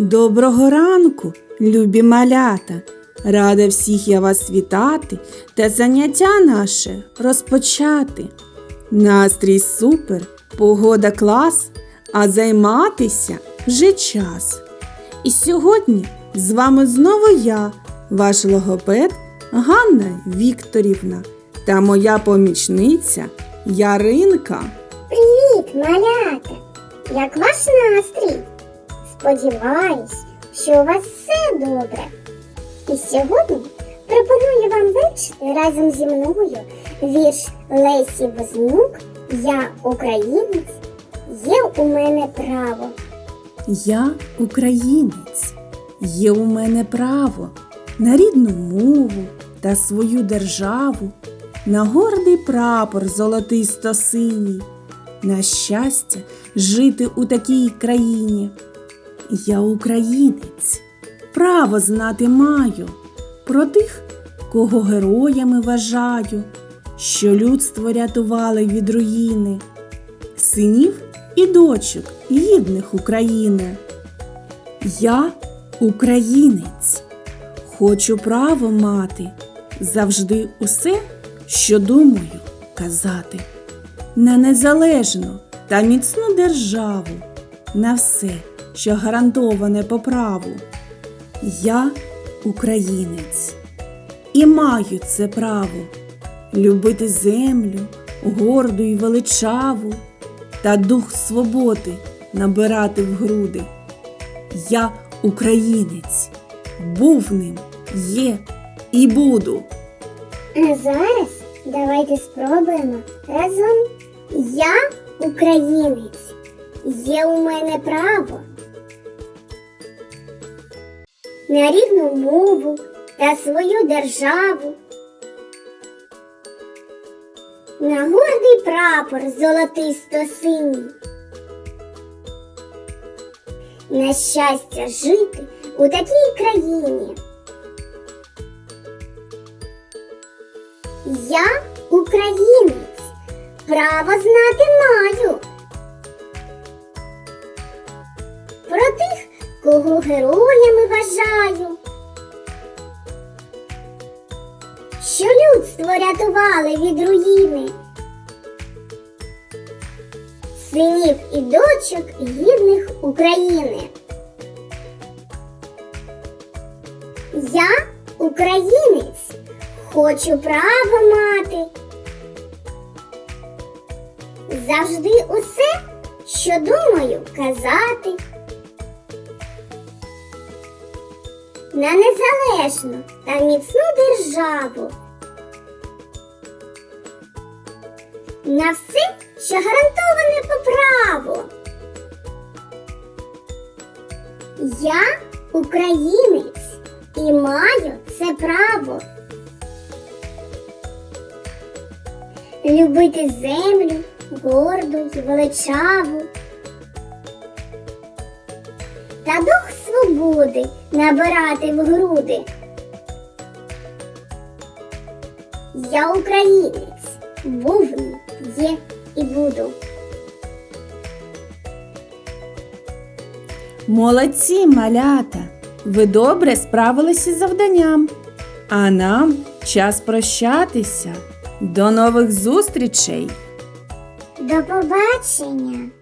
Доброго ранку, любі малята! Рада всіх я вас вітати та заняття наше розпочати. Настрій супер, погода клас, а займатися вже час. І сьогодні з вами знову я, ваш логопед Ганна Вікторівна та моя помічниця Яринка. Привіт, малята! Як ваш настрій? Сподіваюсь, що у вас все добре. І сьогодні пропоную вам вивчити разом зі мною вірш Лесі Вознюк Я українець, є у мене право. Я українець, є у мене право на рідну мову та свою державу, на гордий прапор золотисто синій, на щастя жити у такій країні. Я українець, право знати маю. Про тих, кого героями вважаю, що людство рятували від руїни. Синів і дочок гідних України. Я українець, хочу право мати, завжди усе, що думаю, казати, на незалежну та міцну державу, на все, що гарантоване по праву. Я українець і маю це право любити землю, горду і величаву, та дух свободи набирати в груди. Я українець, був ним, є і буду. А зараз давайте спробуємо разом. Я українець, є у мене право на рідну мову та свою державу. На гордий прапор золотисто синій. На щастя жити у такій країні. Я українець, право знати маю. Кого героями вважаю. Що людство рятували від руїни. Синів і дочок гідних України. Я українець, хочу право мати. Завжди усе, що думаю, казати. На незалежну та міцну державу. На все, що гарантоване по праву. Я українець і маю це право. Любити землю, горду й величаву. Та дух свободи набирати в груди. Я українець, був, є і буду. Молодці, малята! Ви добре справилися з завданням. А нам час прощатися. До нових зустрічей! До побачення!